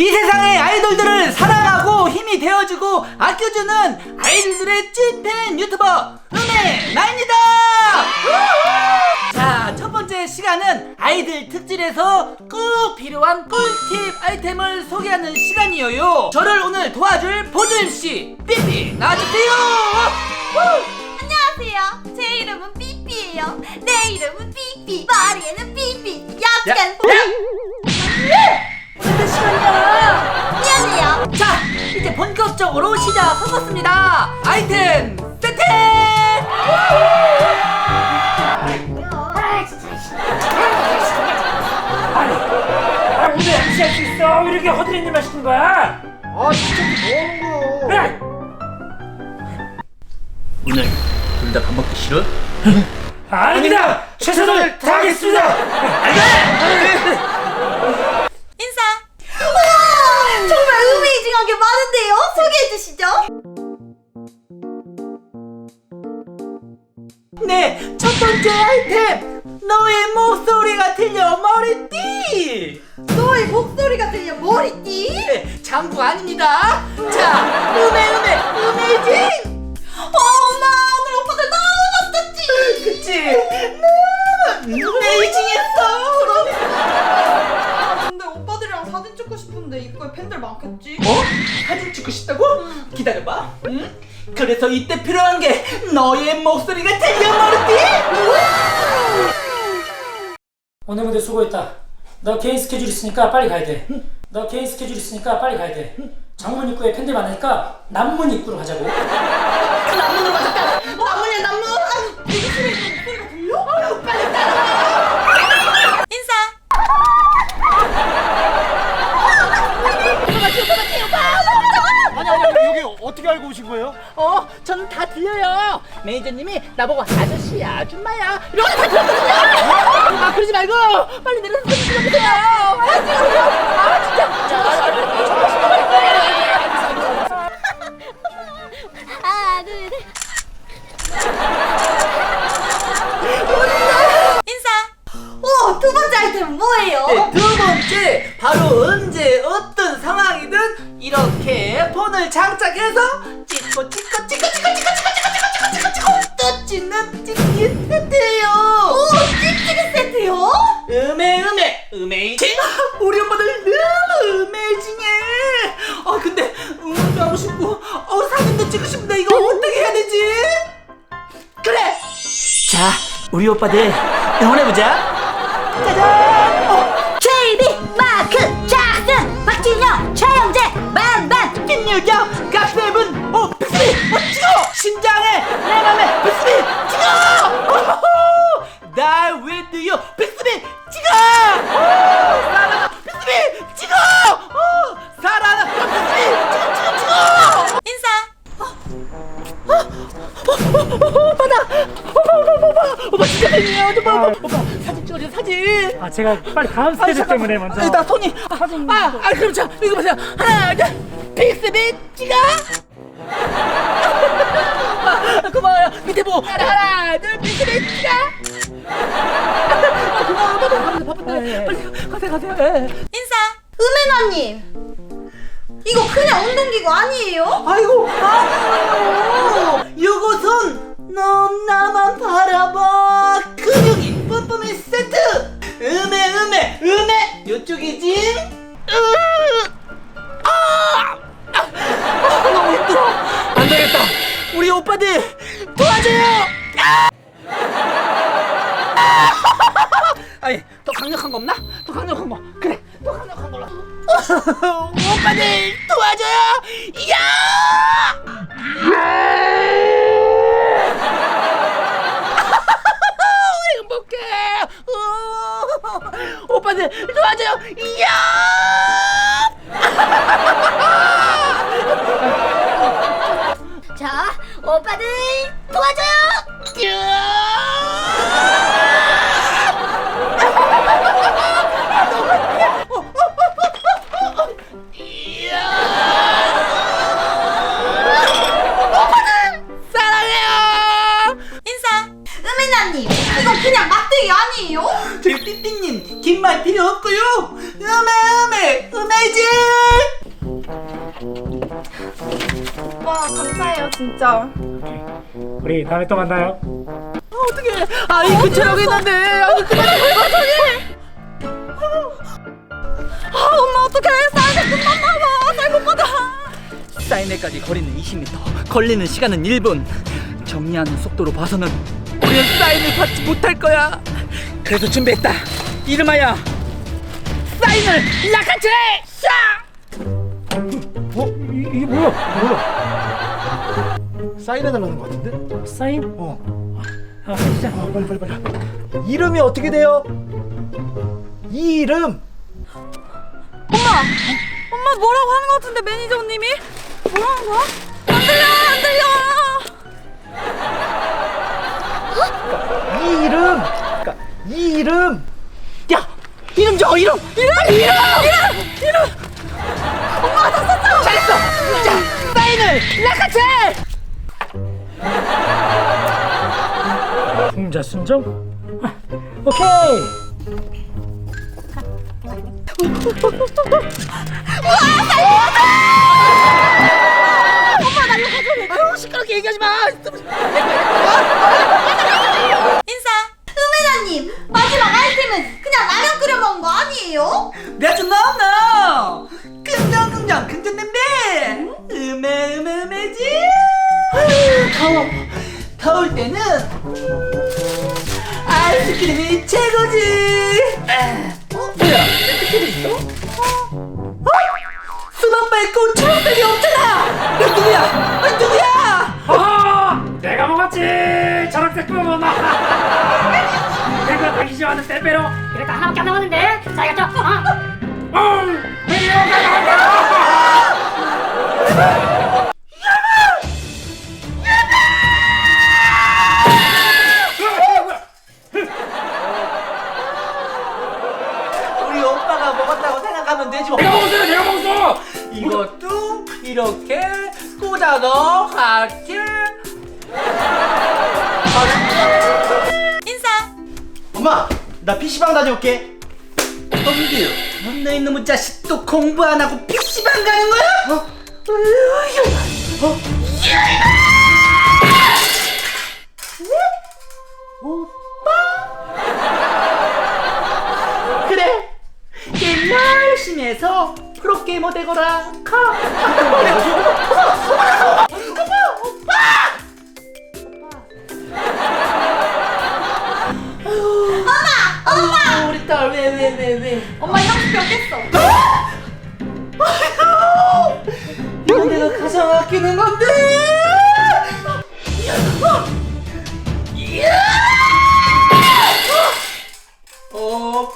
이 세상의 아이돌들을 사랑하고 힘이 되어주고 아껴주는 아이돌들의 찐팬 유튜버 음의 나입니다. 자, 첫 번째 시간은 아이들 특집에서 꼭 필요한 꿀팁 아이템을 소개하는 시간이에요. 저를 오늘 도와줄 보조 MC 삐삐 나와주세요. 안녕하세요. 제 이름은 삐삐예요. 내 이름은 삐삐. 머리에는 삐삐. 야, 약간 야! 무슨 시간이야? 미안해요. 자, 이제 본격적으로 시작하겠습니다. 아이템 세팅! 아 오늘 MC 할수 있어 왜 이렇게 허드렛일 마시는 거야? 아 진짜 뭐 하는 거야? 그래 오늘 둘 다 밥 먹기 싫어? 아닙니다 최선을 다하겠습니다 인사. 우와, 정말 어메이징한 게 많은데요. 소개해 주시죠. 네, 첫 번째 아이템! 너의 목소리가 들려 머리띠! 너의 목소리가 들려 머리띠. 네, 장구 아닙니다. 자, 음에 음에 음해진! 어, 엄마 오늘 오빠들 너무 멋졌지. 그치? 너무 음해징했어! 오빠들이랑 사진 찍고 싶은데 입구에 팬들 많겠지? 어? 사진 찍고 싶다고? 기다려봐. 응? 그래서 이때 필요한 게 너의 목소리가 들려 머리띠! 오늘 무대 수고했다 너 개인 스케줄 있으니까 빨리 가야 돼 너 개인 스케줄 있으니까 빨리 가야 돼 정문 입구에 팬들 많으니까 남문 입구로 가자고 남문으로 가자. 남문이야 남문. 싫어. 어, 저는 다 들려요. 매니저님이 나보고 아저씨야, 아줌마야 이러고 다 들었거든요. 아, 그러지 말고 빨리 내려서 사진 찍어주세요. 아, 찍어주세요. 아, 진짜. 하나, 둘, 셋. 인사. 오, 두 번째 아이템은 뭐예요? 네, 두 번째 바로 언제 어떤 상황이든 이렇게 폰을 장착해서 음에이징 우리 오빠들 너무 음에이징해. 아 근데 응원도 하고 싶고 어 사진도 찍고 싶은데 이거 어떻게 해야 되지? 그래! 자 우리 오빠들 응원해 보자 인사. 오빠다 오빠 오빠 오빠 오빠 진짜 팬이에요 오빠 오빠 오빠 사진 찍어줘 사진 아 제가 빨리 다음 스케줄 때문에 먼저 나 손이 아, 사진 아, 아 그럼 자 이거 보세요 하나 둘 빅스비 찍어 아, 고마워요 밑에 보고 하나 둘 빅스비 찍어 아, 고마워요 바쁜데 바쁜데 빨리 가세요 가세요 예. 인사. 은혜나님. 이거 그냥 운동기구 아니에요? 아이고 아니에요 이것은 넌 나만 바라봐. 근육이 뿜뿜이 세트. 음에 음에 음에. 요쪽이지? 으, 오빠들 도와줘요. 야! 행복해. 우, 오빠들 도와줘요. 야! 자, 오빠들 도와줘요. 사 은혜나님, 이거 그냥 막대기 아니에요? 저희 삐삐님 긴 말 필요 없고요. 음에 음에 음해지 오빠 감사해요 진짜. 우리 다음에 또 만나요. 어떻게 아이 근처라고 했는데. 아니 그만해 아 엄마 어떡해. 사이즈 끝났나봐. 쌀못 받아. 사인회까지 거리는 20m 걸리는 시간은 1분. 정리하는 속도로 봐서는 우리는 사인을 받지 못할 거야 그래서 준비했다 이름하여 사인을 라카체 샤 어? 이, 이게 뭐야? 뭐야? 사인해달라는 거 같은데? 사인? 어. 아, 진짜. 아, 빨리 빨리 빨리. 이름이 어떻게 돼요? 이름. 엄마 엄마 뭐라고 하는 거 같은데 매니저님이 뭐라는 거야? 이름 이름 이름 이름 이름 엄마가 다 썼어 잘했어 자 사인을 라카체 풍자 순정? 아, 오케이. 시끄럽게 얘기하지 마. 은혜자님 마지막 아이템은 그냥 라면 끓여 먹은 거 아니에요? 긍정 긍정 긍정 냄새. 음에 음에 음에지. 더워. 더울 때는 아이스크림이 최고지. 어? 뭐야? 있 하는 떼빼로. 그래도 하나밖에 안 남았는데 자 이거 좀 어? 응. 미워가 나온다. 우리 오빠가 먹었다고 생각하면 되지 뭐. 내가 먹었어. 내가 먹었어. 이것도 이렇게 꽂아서 같이 인사. 엄마, 나 PC방 다녀올게. 너 이놈의 자식 또 공부 안 하고 PC방 가는 거야? 어? 으유, 어? 오빠? 그래 게임 열심히 해서 프로게이머 되거라 가 왜? 엄마 향수병 깼어. 이거 내가 가장 아끼는 건데. 오빠!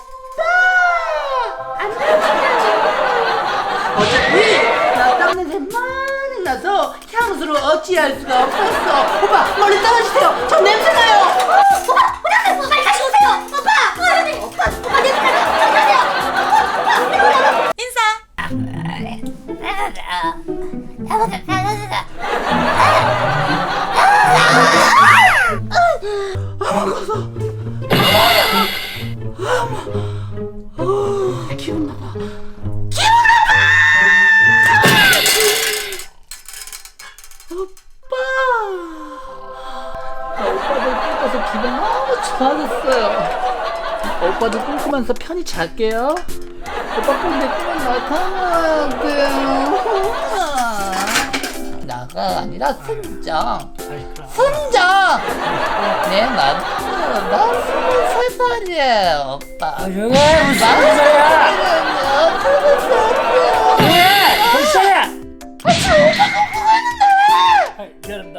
어차피 나 땀냄새 많이 나서 향수로 어찌할 수가 없었어. 오빠 멀리 떨어지세요. 저 냄새 나요. 오빠 우리 앞에 빨리 다시 나빠. 오빠! 나 오빠들 꿈꿔서 기분 너무 좋아졌어요. 오빠들 꿈꾸면서 편히 잘게요. 오빠 꿈내 꿈에 나타나게요. 나가 아니라 순정. 순정! 내 남편, 나 스물 세 살이에요, 오빠. 조용해. 무슨 소리야? 스물 세 살이에요. 왜? 벌써야. 아, 미안합니다.